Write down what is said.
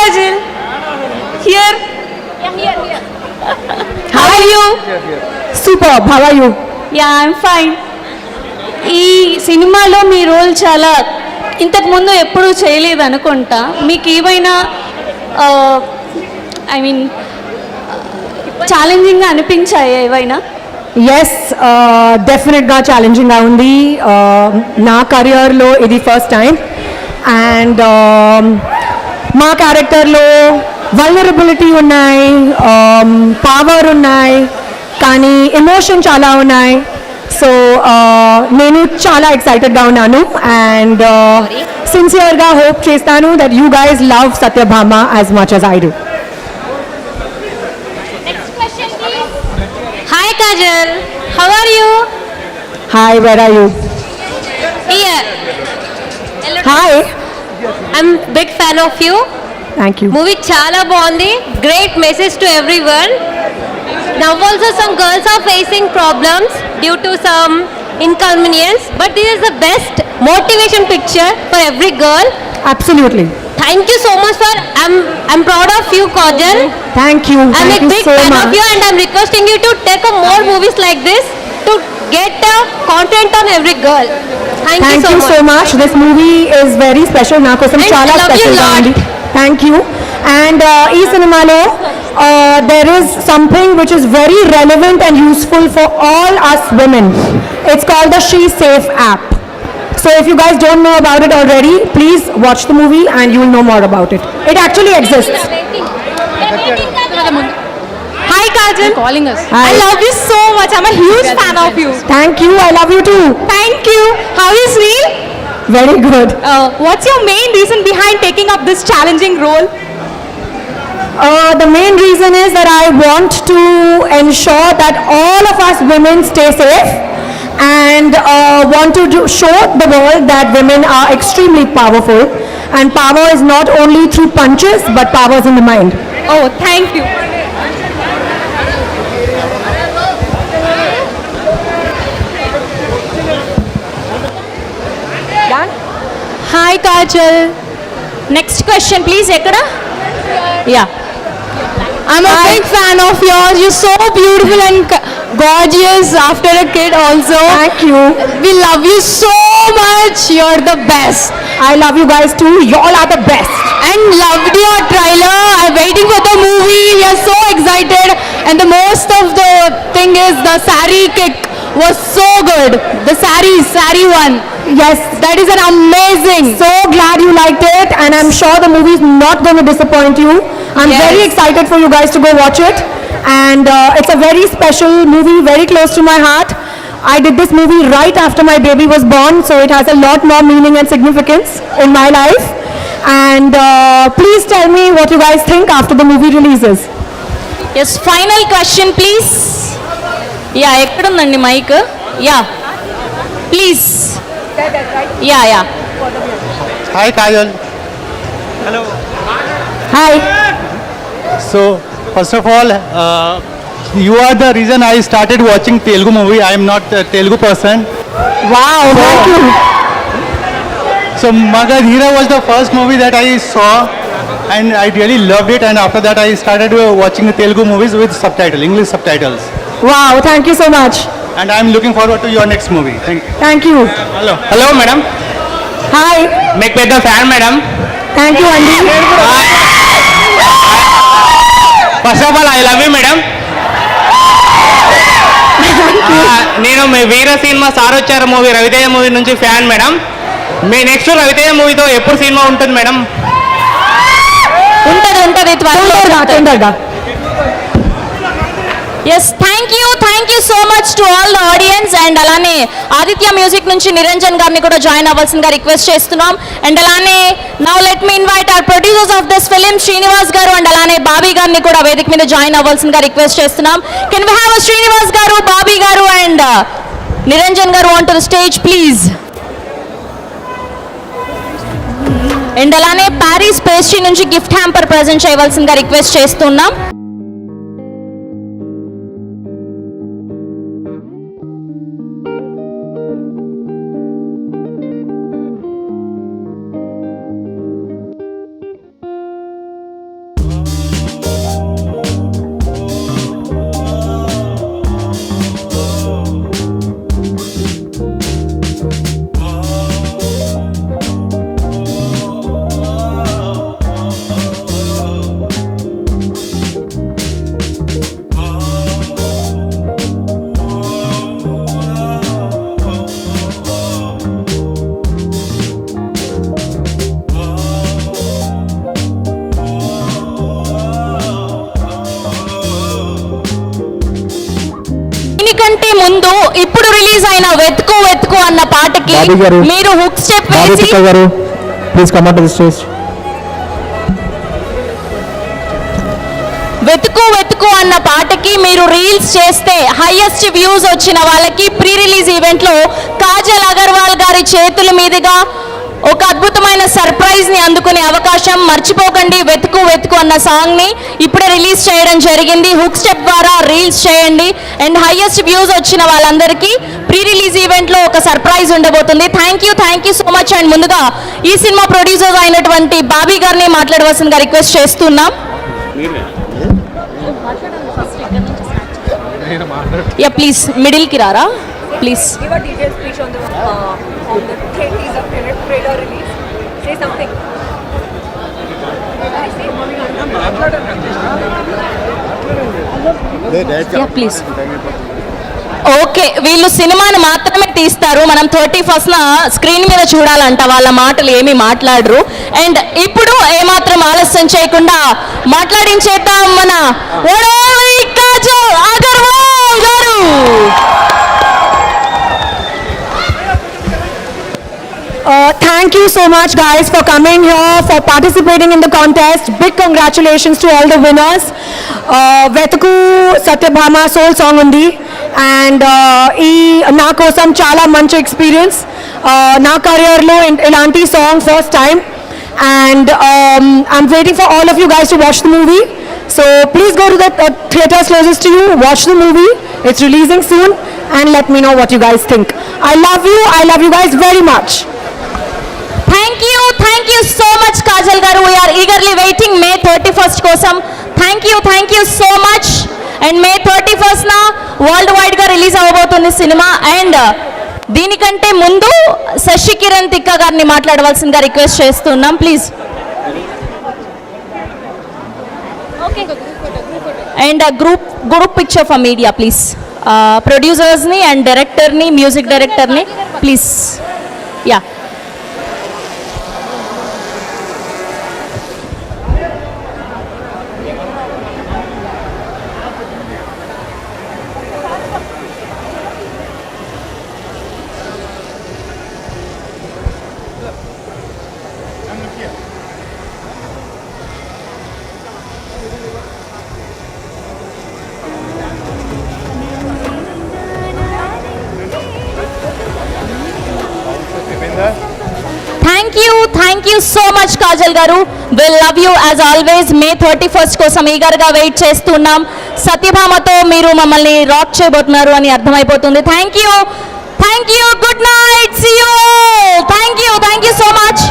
Kajal. Here. How are you? Super how are you ya I'm fine ఈ సినిమాలో మీ role చాలా ఇంతకు ముందు ఎప్పుడూ చేయలేదు అనుకుంటా మీకు ఏమైనా ఐ మీన్ ఛాలెంజింగ్గా అనిపించాయా ఏవైనా ఎస్ డెఫినెట్గా ఛాలెంజింగ్గా ఉంది నా కెరియర్లో ఇది ఫస్ట్ టైం అండ్ మా క్యారెక్టర్లో వల్నరబిలిటీ ఉన్నాయి పవర్ ఉన్నాయి కానీ ఎమోషన్ చాలా ఉన్నాయి. సో నేను చాలా ఎక్సైటెడ్గా ఉన్నాను అండ్ సిన్సియర్గా హోప్ చేస్తాను that you guys love Satyabhama as much as I do hi Kajal how are you hi where are you hi I'm big fan of you thank you movie చాలా బాగుంది great message to everyone now also some girls are facing problems due to some inconvenience but this is the best motivation picture for every girl Absolutely. Thank you so much for I'm I'm proud of you Kajal Thank you. I'm Thank a you big so fan of much. you and I'm requesting you to take up more movies like this to get the content on every girl. Thank, Thank you, so, you much. so much. This movie is very special. Na kosam chala special. Thank you. And ee uh, cinema lo uh, there is something which is very relevant and useful for all us women. It's called the She Safe app. So if you guys don't know about it already, please watch the movie and you will know more about it. It actually exists. Hi Kajal. calling us. I love you so much. I'm a huge fan of you. Thank you. I love you too. Thank you. How is Reel? Very good. Uh, what's your main reason behind taking up this challenging role? Uh, the main reason is that I want to ensure that all of us women stay safe and uh, want to do, show the world that women are extremely powerful and power is not only through punches but power is in the mind. Oh, thank you. Hi Kajal. Next question please. Ekkada? Yeah. I'm a big fan of yours. You're so beautiful and gorgeous after a kid also. Thank you. We love you so much. You're the best. I love you guys too. You all are the best. And loved your trailer. I'm waiting for the movie. We are so excited. And the most of the thing is the sari kick was so good. The sari, sari one. Yes, that is an amazing. So glad you liked it, and I'm sure the movie is not going to disappoint you. I'm yes. very excited for you guys to go watch it, and uh, it's a very special movie, very close to my heart. I did this movie right after my baby was born, so it has a lot more meaning and significance in my life. And uh, please tell me what you guys think after the movie releases. Yes, final question, please. Ya ఎక్కడుందండి mike ya please ya ya Hi Kajal. Hello. Hi. So first of all, uh, you are the reason I started watching Telugu movie. I am not a Telugu person. Wow, thank you. So Magadhira was the first movie that I saw and I really loved it and after that I started uh, watching the Telugu movies with subtitle, English subtitles. Wow, thank you so much. And I am looking forward to your next movie. Thank you. Thank you. Hello. Hello madam Hi. మీకు పెద్ద fan madam Thank you, Andy. First of all I love you madam నేను మీ Veera cinema sir వచ్చారు movie Raviteja movie నుంచి fan madam మీ next Raviteja మూవీతో ఎప్పుడు cinema ఉంటుంది మేడం ఉంటది ఉంటది తొందరగా yes thank you thank you so much to all the audience and అలానే ఆదిత్య మ్యూజిక్ నుంచి నిరంజన్ గారిని కూడా జాయిన్ అవ్వాల్సిందిగా రిక్వెస్ట్ చేస్తున్నాం. అండ్ అలానే now let me invite our producers of this film Srinivas గారు. అండ్ అలానే బాబీ గారిని కూడా వేదిక మీద జాయిన్ అవ్వాల్సిందిగా రిక్వెస్ట్ చేస్తున్నాం. కెన్ వి హ్యావ్ శ్రీనివాస్ గారు బాబీ గారు? And uh, Niranjan garu on to the stage please and అలానే ప్యారిస్ పేస్ట్రీ నుంచి గిఫ్ట్ హ్యాంపర్ ప్రజెంట్ చేయవలసిందిగా రిక్వెస్ట్ చేస్తున్నాం. దీనికంటే ముందు ఇప్పుడు రిలీజ్ అయిన వెతుకు వెతుకు అన్న పాటకి. మీరు హుక్ స్టెప్ బాబు వేసి తిక్క గారు please come to the stage వెతుకు వెతుకు అన్న పాటకి మీరు రీల్స్ చేస్తే హైయెస్ట్ వ్యూస్ వచ్చిన వాళ్ళకి ప్రీ రిలీజ్ ఈవెంట్లో కాజల్ అగర్వాల్ గారి చేతుల మీదుగా ఒక అద్భుతమైన సర్ప్రైజ్ని అందుకునే అవకాశం మర్చిపోకండి వెతుకు వెతుకు అన్న సాంగ్ని ఇప్పుడే రిలీజ్ చేయడం జరిగింది. హుక్ స్టెప్ ద్వారా రీల్స్ చేయండి. అండ్ హైయెస్ట్ వ్యూస్ వచ్చిన వాళ్ళందరికీ ప్రీ రిలీజ్ ఈవెంట్లో ఒక సర్ప్రైజ్ ఉండబోతుంది. Thank you thank you so much and ముందుగా ఈ సినిమా ప్రొడ్యూసర్ అయినటువంటి బాబీ గారిని మాట్లాడవలసిందిగా రిక్వెస్ట్ చేస్తున్నాం. యా ప్లీజ్ మిడిల్కి రారా? ప్లీజ్ ప్లీజ్ ఓకే వీళ్ళు సినిమాను మాత్రమే తీస్తారు. మనం థర్టీ ఫస్ట్న స్క్రీన్ మీద చూడాలంట. వాళ్ళ మాటలు ఏమి మాట్లాడరు. అండ్ ఇప్పుడు ఏమాత్రం ఆలస్యం చేయకుండా మాట్లాడించేత మన thank you so much guys for coming here for participating in the contest big congratulations to all the winners Uh, వెతుకు సత్యభామ సోల్ సాంగ్ ఉంది అండ్ ఈ నా కోసం చాలా మంచి ఎక్స్పీరియన్స్ నా కెరియర్లో ఇలాంటి song first time and I'm waiting for all of you guys to watch the movie so please go to the theatres closest to you watch the movie it's releasing soon and let me know what you guys think I love you I love you guys very much thank you thank you so much Kajal garu we're eagerly waiting May thirty first కోసం thank you thank you so much and May thirty first world వైడ్గా release అవ్వబోతుంది cinema. And uh, దీనికంటే ముందు శశి కిరణ్ తిక్క గారిని మాట్లాడవలసిందిగా request చేస్తున్నాం. Please and group group picture for media please ప్రొడ్యూసర్స్ని and డైరెక్టర్ని మ్యూజిక్ డైరెక్టర్ని please ya thank you thank you so much Kajal garu will love you as always May thirty first కోసం ఈగర్గా వెయిట్ చేస్తున్నాం. సత్యభామతో మీరు మమ్మల్ని రాక్ చేయబోతున్నారు అని అర్థమైపోతుంది. Thank you thank you good night see you thank you thank you so much